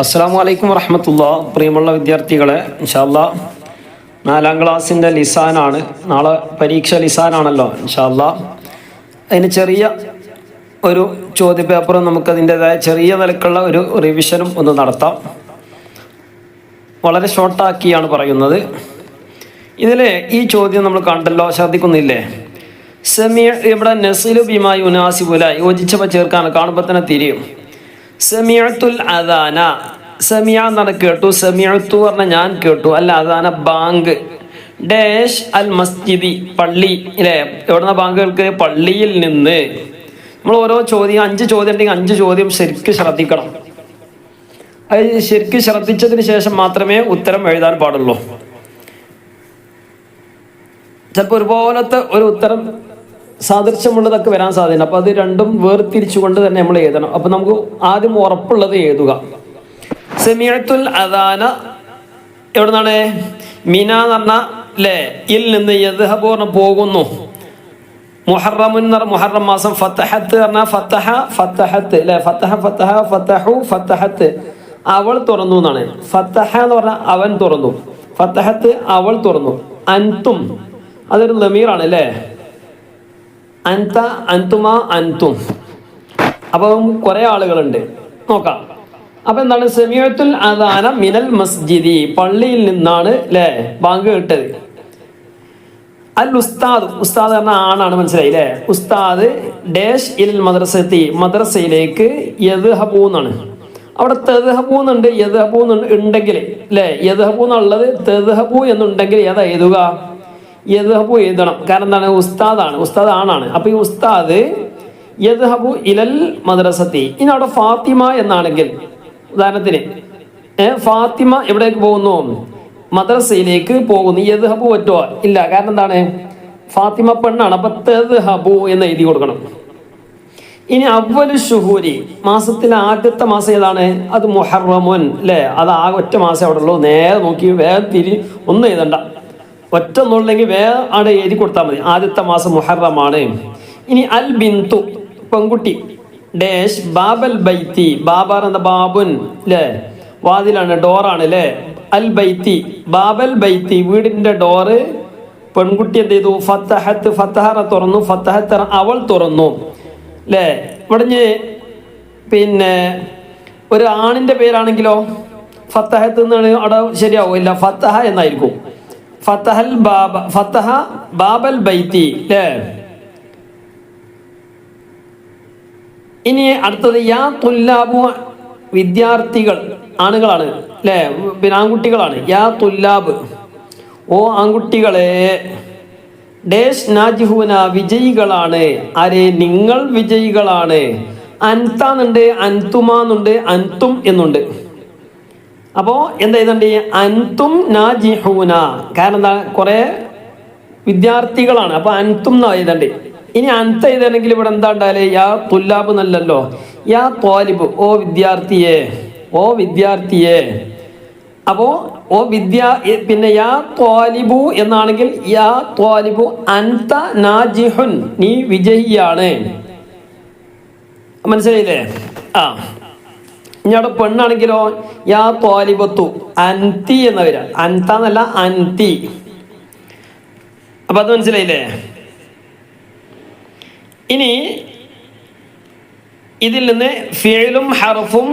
അസ്സാം വലൈക്കും വറഹമത്തുള്ള പ്രിയമുള്ള വിദ്യാർത്ഥികളെ ഇൻഷാല്ല നാലാം ക്ലാസ്സിന്റെ ലിസാനാണ്. നാളെ പരീക്ഷ ലിസാനാണല്ലോ ഇൻഷാല്ല അതിന് ചെറിയ ഒരു ചോദ്യപേപ്പറും നമുക്കതിന്റെതായ ചെറിയ നിലക്കുള്ള ഒരു റിവിഷനും ഒന്ന് നടത്താം. വളരെ ഷോർട്ടാക്കിയാണ് പറയുന്നത്. ഇതിൽ ഈ ചോദ്യം നമ്മൾ കണ്ടല്ലോ ശ്രദ്ധിക്കുന്നില്ലേ? സെമി ഇവിടെ നസീലുബിയുമായി ബിമാ യുനാസിബുല യോജിച്ചവ ചേർക്കാൻ കാണുമ്പോൾ തന്നെ തിരിയും. സെമിയത്തുൽ അദാന. സമിയ എന്നാണ് കേട്ടു സമിയത്തു പറഞ്ഞ ഞാൻ കേട്ടു. അല്ല അദാന ബാങ്ക്. ഡാഷ് അൽ മസ്ജിദി പള്ളി അല്ലേ എവിടുന്ന ബാങ്കുകൾക്ക് പള്ളിയിൽ നിന്ന്. നമ്മൾ ഓരോ ചോദ്യം അഞ്ച് ചോദ്യം ഉണ്ടെങ്കിൽ അഞ്ച് ചോദ്യം ശരിക്ക് ശ്രദ്ധിക്കണം. അത് ശരിക്ക് ശ്രദ്ധിച്ചതിന് ശേഷം മാത്രമേ ഉത്തരം എഴുതാൻ പാടുള്ളൂ. ചിലപ്പോൾ ഒരുപോലത്തെ ഒരു ഉത്തരം സാദൃശ്യമുള്ളതൊക്കെ വരാൻ സാധ്യത അപ്പോൾ അത് രണ്ടും വേർതിരിച്ചുകൊണ്ട് തന്നെ നമ്മൾ എഴുതണം. അപ്പോൾ നമുക്ക് ആദ്യം ഉറപ്പുള്ളത് എഴുതുക. സെമിയത്തുൽ അദാന എവിടുന്നാണ്? മിന എന്ന് പറഞ്ഞാൽ അല്ലേ ഇൽ നിന്ന് യദ്ഹബൂർണ പോകുന്നു. മുഹറമുൻ എന്ന് പറഞ്ഞ മുഹറം മാസം. ഫത്തഹത്ത് പറഞ്ഞാൽ ഫത്തഹ ഫത്തഹത്ത് അല്ലെ ഫത്തഹ ഫത്തഹ ഫത്തഹു ഫത്തഹത്ത്. അവൾ തുറന്നു എന്നാണ്. ഫത്തഹ എന്ന് പറഞ്ഞാൽ അവൻ തുറന്നു. ഫത്തഹത്ത് അവൾ തുറന്നു. അൻതും. അതൊരു ലമീറാണ് അല്ലേ അൻത അൻതുമ അൻതും. അപ്പം കുറേ ആളുകളുണ്ട്. നോക്കാം. അപ്പൊ എന്താണ്? സെമിയത്തുൽ അദാന മിനൽ മസ്ജിദി. പള്ളിയിൽ നിന്നാണ് അല്ലേ ബാങ്ക് കിട്ടത്. അൽ ഉസ്താദ് ഉസ്താദ് എന്ന ആണാണ് മനസ്സിലായി അല്ലേ ഉസ്താദ് ഡേഷ് ഇൽ മദ്രസത്തി മദ്രസയിലേക്ക് യദ്ഹബൂ എന്നാണ് അവിടെ തെദ്ഹബൂ എന്നുണ്ട് യദ്ഹബൂ എന്നുണ്ടെങ്കിൽ അല്ലേ യദ്ഹബൂ എന്നുള്ളത് തെദ്ഹബൂ എന്നുണ്ടെങ്കിൽ ഏതാ എഴുതുക? യദ്ഹബു എഴുതണം. കാരണം എന്താണ്? ഉസ്താദാണ്. ഉസ്താദ് ആണാണ്. അപ്പൊ ഈ ഉസ്താദ് യദ്ഹബു ഇലൽ മദ്രസത്തി. ഇനി അവിടെ ഫാത്തിമ എന്നാണെങ്കിൽ ഉദാഹരണത്തിന് ഫാത്തിമ എവിടേക്ക് പോകുന്നു? മദ്രസയിലേക്ക് പോകുന്നു. യദ്ഹബു പറ്റുമോ ഇല്ല. കാരണം എന്താണ്? ഫാത്തിമ പെണ്ണാണ്. അപ്പൊ തെദ്ഹബു എന്ന് എഴുതി കൊടുക്കണം. ഇനി അവൽ ഷുഹൂരി. മാസത്തിലെ ആദ്യത്തെ മാസം ഏതാണ്? അത് മുഹറമുൻ. അല്ലേ അത് ആ ഒറ്റ മാസം അവിടെ ഉള്ളൂ. നേരെ നോക്കി വേഗം തിരി ഒന്നും എഴുതണ്ട. ഒറ്റ എന്നുള്ളെങ്കിൽ വേറെ അവിടെ എഴുതി കൊടുത്താൽ മതി. ആദ്യത്തെ മാസം മുഹറമാണ്. ഇനി അൽ ബിന്തു പെൺകുട്ടി. ഡേഷ് ബാബൽ ബൈത്തി ബാബാർ എന്ന ബാബുൻ അല്ലേ വാതിലാണ് ഡോറാണ് അല്ലേ അൽ ബൈത്തി ബാബൽ ബൈത്തി വീടിന്റെ ഡോറ്. പെൺകുട്ടി എന്ത് ചെയ്തു? ഫത്തഹത്ത് ഫത്തഹറ തുറന്നു ഫത്തഹത്ത് അവൾ തുറന്നു അല്ലേ ഇവിടെ പിന്നെ ഒരു ആണിന്റെ പേരാണെങ്കിലോ? ഫത്തഹത്ത് എന്നാണ് അവിടെ ശരിയാവില്ല ഫത്തഹ എന്നായിരിക്കും. ഫത്തഹൽ ബാബ ഫത്തഹ ബാബൽ ബൈത്തി അല്ലേ ഇനി അടുത്തത് യാ തുല്ലാബു വിദ്യാർത്ഥികൾ ആണുകളാണ് അല്ലേ പിന്നെ ആൺകുട്ടികളാണ്. യാ തുല്ലാബ്. ഓ ആൺകുട്ടികളെ ഡേഷ് നാജിഹൂന വിജയികളാണ്. ആരെ? നിങ്ങൾ വിജയികളാണ്. അൻതാന്നുണ്ട് അൻതുമാന്നുണ്ട് അൻതും എന്നുണ്ട്. അപ്പോ എന്താ എഴുതണ്ട് അൻതും നാജിഹൂന. കാരണം എന്താ? കുറെ വിദ്യാർത്ഥികളാണ്. അപ്പൊ അൻതും എന്ന് എഴുതണ്ട് ഇനി അൻത എഴുതണമെങ്കിൽ ഇവിടെ എന്താ ഉണ്ടായാലേ? യാ തുല്ലാബ് എന്നല്ലല്ലോ. യാ തോലിബ് ഓ വിദ്യാർത്ഥിയെ. ഓ വിദ്യാർത്ഥിയെ. അപ്പോ ഓ വിദ്യ പിന്നെ യാ ത്വാലിബു എന്നാണെങ്കിൽ യാ ത്വാലിബു അൻത നാജിഹുൻ. നീ വിജയിയാണ്. മനസ്സിലായില്ലേ? ആ. ഇനി പെണ്ണാണെങ്കിലോ യാ ത്വാലിബത്തു അൻതി എന്നവരാണ് വരാ അൻത എന്നല്ല അൻതി. അപ്പൊ അത് മനസ്സിലായില്ലേ? ഇനി ഇതിൽ നിന്ന് ഫിയലും ഹർഫും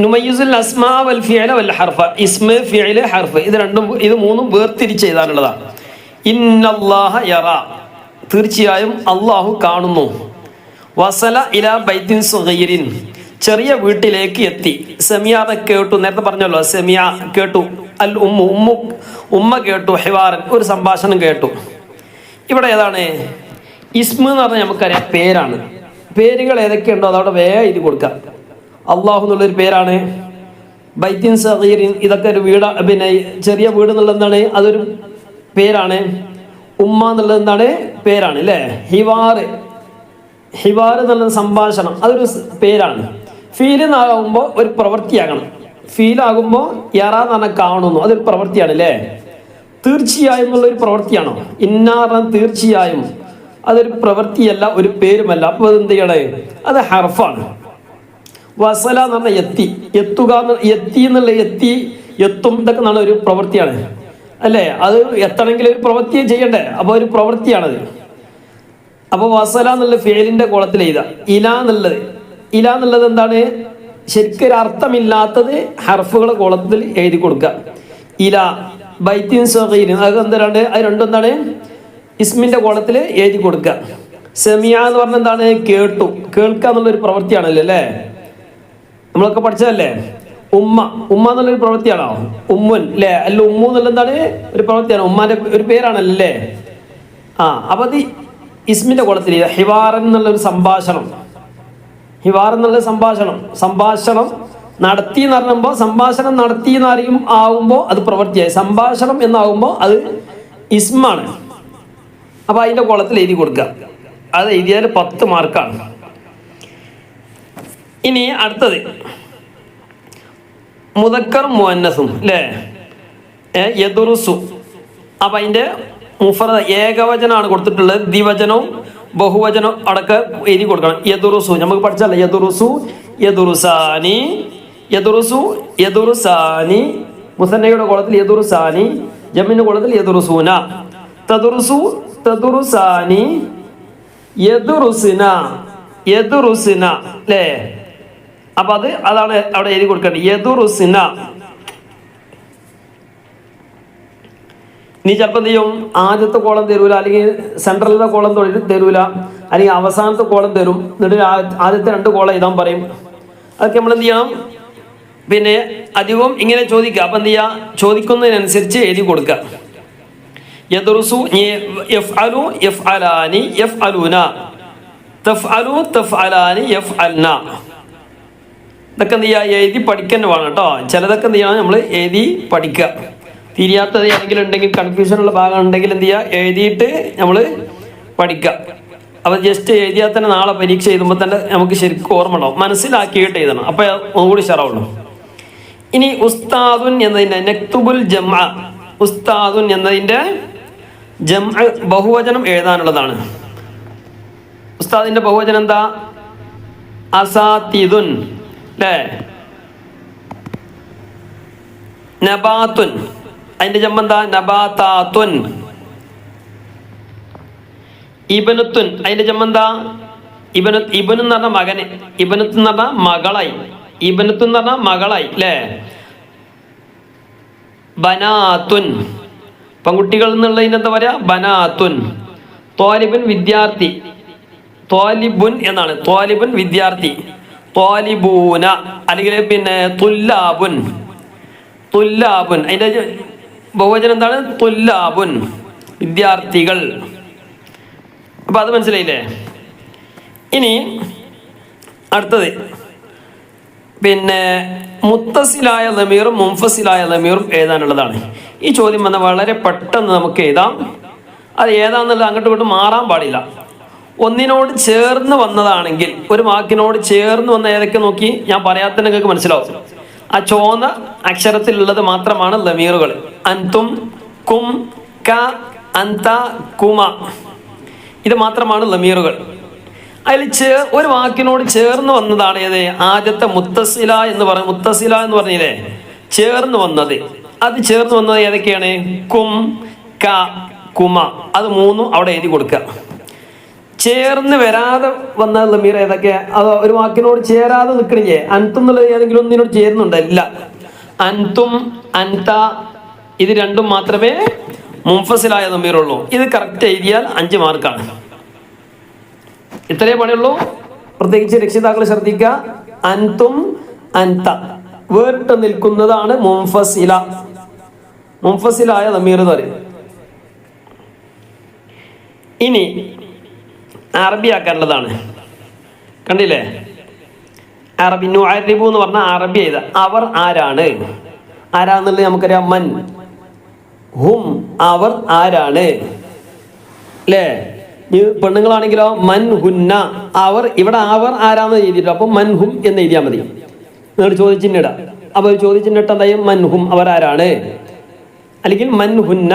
നുമയ്യുസുൽ അസ്മാ വൽ ഫിയല വൽ ഹർഫ. ഇസ്മ ഫിയൽ ഹർഫ്. ഇത് രണ്ടും ഇത് മൂന്നും വേർതിരിച്ച് എഴുതാനുള്ളതാണ് ഇന്നല്ലാഹ യറ. തീർച്ചയായും അള്ളാഹു കാണുന്നു. വസല ഇല ബൈദിൻ സുഹൈരിൻ ചെറിയ വീട്ടിലേക്ക് എത്തി. സെമിയ കേട്ടു. നേരത്തെ പറഞ്ഞല്ലോ സെമിയ കേട്ടു. അൽ ഉമ്മ ഉമ്മു ഉമ്മ കേട്ടു ഹിവാറൻ ഒരു സംഭാഷണം കേട്ടു. ഇവിടെ ഏതാണ്? ഇസ്മു എന്ന് പറഞ്ഞാൽ നമുക്കറിയാം പേരാണ്. പേരുകൾ ഏതൊക്കെയുണ്ടോ അതവിടെ വേഗം എഴുതി കൊടുക്കാം അള്ളാഹു എന്നുള്ളൊരു പേരാണ്. ബൈത്തിൻ സഹീറിൻ ഇതൊക്കെ ഒരു വീട് പിന്നെ ചെറിയ വീട് എന്നുള്ളത് എന്താണ്? അതൊരു പേരാണ്. ഉമ്മ എന്നുള്ളത് എന്താണ്? പേരാണ് അല്ലേ? ഹിവാറ് ഹിവാർ എന്നുള്ള സംഭാഷണം. അതൊരു പേരാണ്. ഫീൽ എന്നാകുമ്പോൾ ഒരു പ്രവൃത്തിയാകണം. ഫീൽ ആകുമ്പോ യറ പറഞ്ഞാൽ കാണുന്നു. അതൊരു പ്രവൃത്തിയാണ് അല്ലേ തീർച്ചയായും എന്നുള്ള ഒരു പ്രവൃത്തിയാണോ? ഇന്നാറ തീർച്ചയായും. അതൊരു പ്രവൃത്തിയല്ല ഒരു പേരുമല്ല. അപ്പോൾ അത് എന്ത് ചെയ്യണേ? അത് ഹർഫാണ്. വസല എന്ന് പറഞ്ഞാൽ എത്തി. എത്തുക എത്തി എന്നുള്ള എത്തി എത്തും ഇതൊക്കെ നല്ല ഒരു പ്രവൃത്തിയാണ്. അല്ലേ? അത് എത്തണമെങ്കിൽ ഒരു പ്രവൃത്തി ചെയ്യണ്ടേ? അപ്പോൾ ഒരു പ്രവൃത്തിയാണത്. അപ്പോൾ വസല എന്നുള്ള ഫേലിന്റെ കുളത്തിൽ എഴുതാം ഇല എന്നുള്ളത്. ഇല എന്നുള്ളത് എന്താണ്? ശരിക്കും ഒരു അർത്ഥമില്ലാത്തത് ഹർഫുകളെ കോളത്തിൽ എഴുതി കൊടുക്കുക. ഇല ബൈത്തിൻ സഹീൻ അത് എന്താണ് അത് രണ്ടും എന്താണ്? ഇസ്മിന്റെ കോളത്തിൽ എഴുതി കൊടുക്കുക. സെമിയ എന്ന് പറഞ്ഞ എന്താണ്? കേട്ടു. കേൾക്കുക എന്നുള്ള ഒരു പ്രവൃത്തിയാണല്ലോ അല്ലേ? നമ്മളൊക്കെ പഠിച്ചതല്ലേ? ഉമ്മ. ഉമ്മ എന്നുള്ളൊരു പ്രവൃത്തിയാണോ? ഉമ്മുൻ അല്ലേ? അല്ല ഉമ്മു എന്നുള്ള എന്താണ്? ഒരു പ്രവൃത്തിയാണ്. ഉമ്മാന്റെ ഒരു പേരാണല്ലോ അല്ലേ? ആ അപ്പൊ അത് ഇസ്മിന്റെ കുളത്തിൽ ഹിവാറൻ എന്നുള്ള ഒരു സംഭാഷണം. ഹിവാർ എന്നുള്ള സംഭാഷണം. സംഭാഷണം നടത്തി എന്ന് പറയുമ്പോൾ സംഭാഷണം നടത്തി എന്ന് അറിയും ആവുമ്പോൾ അത് പ്രവൃത്തിയായി. സംഭാഷണം എന്നാവുമ്പോൾ അത് ഇസ്മാണ്. അപ്പൊ അതിന്റെ കുളത്തിൽ എഴുതി കൊടുക്കുക. അത് എഴുതിയാൽ പത്ത് മാർക്കാണ്. ഇനി അടുത്തത്. മുതക്കർ മുന്നസും അല്ലേ യദുറുസു. അപ്പൊ അതിന്റെ മുഫറ ഏകവചനമാണ് കൊടുത്തിട്ടുള്ളത്. ദ്വിവചനവും ബഹുവചനവും അടക്ക എഴുതി കൊടുക്കണം. യദുറുസു. നമുക്ക് പഠിച്ചല്ലേ യദുറുസു യദുറുസാനി യദുറുസു യദുറുസാനി. മുസന്നയുടെ കുളത്തിൽ യദുറുസാനി ജമ്മിന്റെ കുളത്തിൽ യദുറുസൂന. തദുറുസു തദുറുസാനി യദുറുസിന യദുറുസിന. അല്ലേ അപ്പൊ അത് അതാണ് അവിടെ എഴുതി കൊടുക്കേണ്ടത്. യദുറുസിന. നീ ചിലപ്പോൾ എന്ത് ചെയ്യും? ആദ്യത്തെ കോളം തരൂല അല്ലെങ്കിൽ സെൻട്രലിലെ കോളം തൊഴിൽ തരൂല അല്ലെങ്കിൽ അവസാനത്തെ കോളം തരും. എന്നിട്ട് ആദ്യത്തെ രണ്ട് കോളം എഴുതാൻ പറയും. അതൊക്കെ നമ്മൾ എന്ത് ചെയ്യണം? പിന്നെ അധികവും ഇങ്ങനെ ചോദിക്കുക. അപ്പം എന്ത് ചെയ്യുക? ചോദിക്കുന്നതിനനുസരിച്ച് എഴുതി കൊടുക്കുക. യദുറുസു എഫ് അലു എഫ് അലാനി എഫ് അലൂന തഫ് അലു തഫ് അലാനി എഫ് അൽന ഇതൊക്കെ എന്ത് ചെയ്യുക? എഴുതി പഠിക്കാൻ വേണം കേട്ടോ. ചിലതൊക്കെ എന്ത് ചെയ്യണം? നമ്മൾ എഴുതി പഠിക്കുക. തിരിയാത്തത് ഏതെങ്കിലും ഉണ്ടെങ്കിൽ കൺഫ്യൂഷൻ ഉള്ള ഭാഗം ഉണ്ടെങ്കിൽ എന്ത് ചെയ്യുക? എഴുതിയിട്ട് നമ്മൾ പഠിക്കുക. അപ്പോൾ ജസ്റ്റ് എഴുതിയാൽ തന്നെ നാളെ പരീക്ഷ എഴുതുമ്പോൾ തന്നെ നമുക്ക് ശരിക്കും ഓർമ്മ ഉണ്ടാവും. മനസ്സിലാക്കിയിട്ട് എഴുതണം. അപ്പോൾ ഒന്നുകൂടി ഷറാവുള്ളൂ ഇനി ഉസ്താദുൻ എന്നതിന്റെ നെക്തുബുൽ ജമ ഉസ്താദുൻ എന്നതിന്റെ ജം ബഹുവചനം എഴുതാനുള്ളതാണ്. ഉസ്താദിന്റെ ബഹുവചനം എന്താ? അസാത്തിദുൻ. അല്ലേ നബാത്തുൻ. അതിന്റെ ജമ്മന്താ എന്താ നബാത്താത്തുൻ. ഇബനുത്തുൻ അതിന്റെ ജമ്മന്താ ഇബനു ഇബനു എന്ന് പറഞ്ഞ മകന് ഇബനുത്തു എന്ന് പറഞ്ഞ മകളായി. ഇബനുത്തു എന്ന് പറഞ്ഞ മകളായി അല്ലേ ബനാത്തുൻ. പെൺകുട്ടികൾ എന്നുള്ളതിന് എന്താ പറയാ? ബനാത്തുൻ. തോലിബുൻ വിദ്യാർത്ഥി. തോലിബുൻ എന്നാണ്. തോലിബുൻ വിദ്യാർത്ഥി. തോലിബൂന അല്ലെങ്കിൽ പിന്നെ തുല്ലാബുൻ. തുല്ലാബുൻ. അതിന്റെ ബഹുവചനം എന്താണ്? തുല്ലാബുൻ. വിദ്യാർത്ഥികൾ. അപ്പൊ അത് മനസ്സിലായില്ലേ? ഇനി അടുത്തത്. പിന്നെ മുത്തസിലായ ലമീറും മുംഫസിലായ ലമീറും എഴുതാനുള്ളതാണ്. ഈ ചോദ്യം വന്ന വളരെ പെട്ടെന്ന് നമുക്ക് എഴുതാം. അത് ഏതാന്നുള്ളത് അങ്ങോട്ടും ഇങ്ങോട്ടും മാറാൻ പാടില്ല. ഒന്നിനോട് ചേർന്ന് വന്നതാണെങ്കിൽ ഒരു വാക്കിനോട് ചേർന്ന് വന്ന ഏതൊക്കെ നോക്കി? ഞാൻ പറയാത്ത നിങ്ങൾക്ക് മനസ്സിലാവും. ആ ചോന്ന അക്ഷരത്തിലുള്ളത് മാത്രമാണ് ലമീറുകൾ അൻതും കും ക അന്ത കുമ. ഇത് മാത്രമാണ് ലമീറുകൾ അതിൽ ചേ ഒരു വാക്കിനോട് ചേർന്ന് വന്നതാണ് ഏത്? ആദ്യത്തെ മുത്തസില എന്ന് പറഞ്ഞ മുത്തസില എന്ന് പറഞ്ഞില്ലേ? ചേർന്ന് വന്നത്. അത് ചേർന്ന് വന്നത് ഏതൊക്കെയാണ്? കും ക കുമ. അത് മൂന്നും അവിടെ എഴുതി കൊടുക്കുക. ചേർന്ന് വരാതെ വന്ന ലമീർ ഏതൊക്കെ? അത് ഒരു വാക്കിനോട് ചേരാതെ നിൽക്കണില്ലേ അൻതും എന്നുള്ളത് ഏതെങ്കിലും ഒന്നിനോട് ചേരുന്നുണ്ട്? ഇല്ല. അൻതും അൻത ഇത് രണ്ടും മാത്രമേ മുംഫസിലായ ലമീറുള്ളൂ. ഇത് കറക്റ്റ് എഴുതിയാൽ അഞ്ച് മാർക്കാണ്. ഇത്രയേ പണിയുള്ളൂ. പ്രത്യേകിച്ച് രക്ഷിതാക്കൾ ശ്രദ്ധിക്കുക. അൻതും അൻത. വേറിട്ട് നിൽക്കുന്നതാണ് മുംഫസില മുംഫസിലായ ലമീർ എന്ന് പറയും. ഇനി അറബി ആക്കാനുള്ളതാണ്. കണ്ടില്ലേ? അറബി നുഅരിബു എന്ന് പറഞ്ഞാൽ അറബി ചെയ്ത അവർ ആരാണ്? ആരാന്നുള്ളത് നമുക്കറിയാം. മൻ. ഹും. അവർ ആരാണ്? അല്ലേ പെണ്ണുങ്ങളാണെങ്കിലോ മൻ ഹുന്ന. അവർ ഇവിടെ അവർ ആരാന്ന് എഴുതിയിട്ടു അപ്പം മൻ ഹും എന്ന് എഴുതിയാൽ മതി. നിങ്ങൾ ചോദിച്ചിട്ട് അപ്പോൾ ചോദിച്ചിട്ട് എന്തായും മൻ ഹും. അവർ ആരാണ്? അല്ലെങ്കിൽ മൻ ഹുന്ന.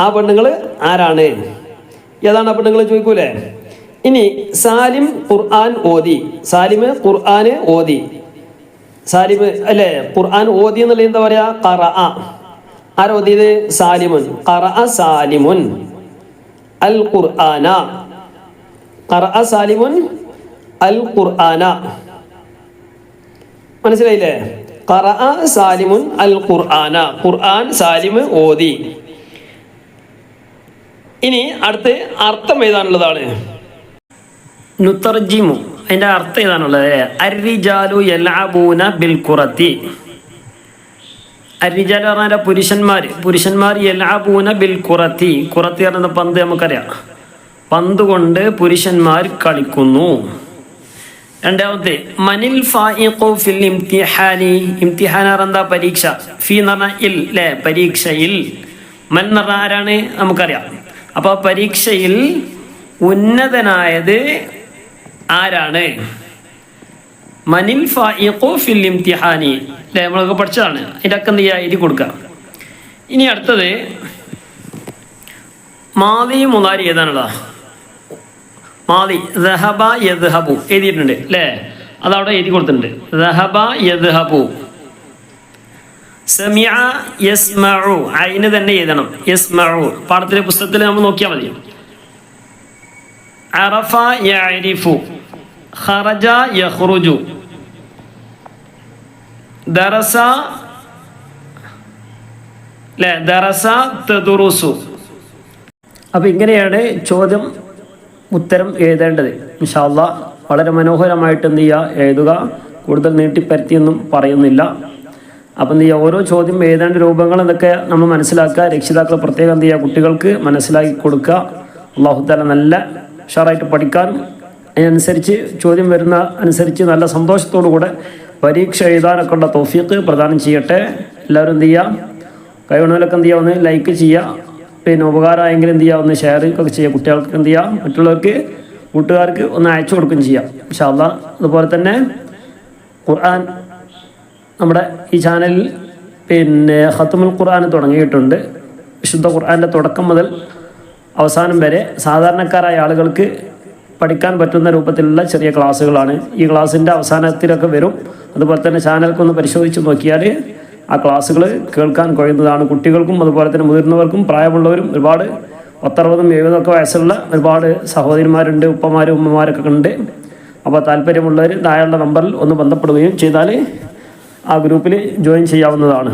ആ പെണ്ണുങ്ങൾ ആരാണ്? ഏതാണ് അപ്പം നിങ്ങൾ ചോദിക്കൂലേ? ഇനി സാലിം ഖുർആൻ ഓതി. സാലിമ് ഖുർആന് ഓതി. സാലിമ് അല്ലേ? ഖുർആൻ ഓതി എന്നുള്ള എന്താ പറയാ? കറ ആരോതിയത് സാലിമുൻ. കറ സാലിമുൻ. അൽ ഖുർആന. കറ സാലിമുൻ അൽ ഖുർആന. മനസ്സിലായില്ലേ? കറ സാലിമുൻ അൽ ഖുർആന. ഖുർആൻ സാലിമ് ഓതി. ഇനി അടുത്ത് അർത്ഥം എഴുതാനുള്ളതാണ്. നുത്തർജിമു. അതിന്റെ അർത്ഥം ഏതാണുള്ളത് അരിജാലു എല്ലാബൂന ബിൽ കുറത്തി പറഞ്ഞ പറഞ്ഞാൽ പുരുഷന്മാർ പുരുഷന്മാർ എല്ലാബൂന ബിൽ കുറത്തി പറയുന്ന പന്ത് നമുക്കറിയാം. പന്ത് കൊണ്ട് പുരുഷന്മാർ കളിക്കുന്നു. രണ്ടാമത്തെ മനിൽ ഫിൽ ഇംതിഹാനി. ഇംതിഹാൻ എന്താ പരീക്ഷ. ഫി എന്ന് പറഞ്ഞാൽ ഇൽ അല്ലേ പരീക്ഷയിൽ. മൻ എന്ന് ആരാണ്? നമുക്കറിയാം. അപ്പോൾ പരീക്ഷയിൽ ഉന്നതനായത് ആരാണ്? മനിൽ ഫിൽ ഇംതിഹാനി. നമ്മളൊക്കെ പഠിച്ചതാണ്. ഇതൊക്കെ നീ എഴുതി കൊടുക്കുക ഇനി അടുത്തത് മാതി മുതാരി ഏതാണുള്ള മാതി ദഹബ യദ്ഹബു. എഴുതിയിട്ടുണ്ട് അല്ലേ? അതവിടെ എഴുതി കൊടുത്തിട്ടുണ്ട്. ദഹബ യദ്ഹബു. സമിഅ യസ്മഉ. തന്നെ എഴുതണം. യസ്മഉ. പാഠത്തിലെ പുസ്തകത്തിൽ നമ്മൾ നോക്കിയാൽ മതി. അറഫ ഖറജ ദറസ ദറസ തദുറുസു. അപ്പൊ ഇങ്ങനെയാണ് ചോദ്യം ഉത്തരം എഴുതേണ്ടത്. ഇൻഷാല്ല വളരെ മനോഹരമായിട്ട് എന്ത് ചെയ്യുക എഴുതുക. കൂടുതൽ നീട്ടിപ്പരത്തിയൊന്നും പറയുന്നില്ല. അപ്പം എന്ത് ചെയ്യുക ഓരോ ചോദ്യം ഏതാണ്ട് രൂപങ്ങൾ എന്നൊക്കെ നമ്മൾ മനസ്സിലാക്കുക. രക്ഷിതാക്കൾ പ്രത്യേകം എന്ത് ചെയ്യുക? കുട്ടികൾക്ക് മനസ്സിലാക്കി കൊടുക്കുക. അള്ളാഹുത്താല നല്ല ഉഷാറായിട്ട് പഠിക്കാൻ അതിനനുസരിച്ച് ചോദ്യം വരുന്ന അനുസരിച്ച് നല്ല സന്തോഷത്തോടു കൂടെ പരീക്ഷ എഴുതാനൊക്കെ ഉള്ള തോഫീക്ക് പ്രദാനം ചെയ്യട്ടെ. എല്ലാവരും എന്ത് ചെയ്യുക? കൈവണ്ണലൊക്കെ എന്ത് ചെയ്യുക? ഒന്ന് ലൈക്ക് ചെയ്യുക. പിന്നെ ഉപകാരമായെങ്കിൽ എന്ത് ചെയ്യുക? ഒന്ന് ഷെയർ ഒക്കെ ചെയ്യുക. കുട്ടികൾക്ക് എന്ത് ചെയ്യുക? മറ്റുള്ളവർക്ക് കൂട്ടുകാർക്ക് ഒന്ന് അയച്ചു കൊടുക്കുകയും ചെയ്യാം പക്ഷേ അല്ല അതുപോലെ തന്നെ ഖുർആൻ നമ്മുടെ ഈ ചാനലിൽ പിന്നെ ഹത്തുമുൽ ഖുർആൻ തുടങ്ങിയിട്ടുണ്ട്. വിശുദ്ധ ഖുർആന്റെ തുടക്കം മുതൽ അവസാനം വരെ സാധാരണക്കാരായ ആളുകൾക്ക് പഠിക്കാൻ പറ്റുന്ന രൂപത്തിലുള്ള ചെറിയ ക്ലാസ്സുകളാണ്. ഈ ക്ലാസ്സിന്റെ അവസാനത്തിലൊക്കെ വരും. അതുപോലെ തന്നെ ചാനലൊക്കെ ഒന്ന് പരിശോധിച്ച് നോക്കിയാൽ ആ ക്ലാസ്സുകൾ കേൾക്കാൻ കഴിയുന്നതാണ്. കുട്ടികൾക്കും അതുപോലെ തന്നെ മുതിർന്നവർക്കും പ്രായമുള്ളവരും ഒരുപാട് പത്തറുപതും എഴുപതൊക്കെ വയസ്സുള്ള ഒരുപാട് സഹോദരിമാരുണ്ട് ഉപ്പമാരും ഉമ്മമാരൊക്കെ ഉണ്ട്. അപ്പോൾ താല്പര്യമുള്ളവർ താഴെയുള്ള നമ്പറിൽ ഒന്ന് ബന്ധപ്പെടുകയും ചെയ്താൽ ആ ഗ്രൂപ്പിൽ ജോയിൻ ചെയ്യാവുന്നതാണ്.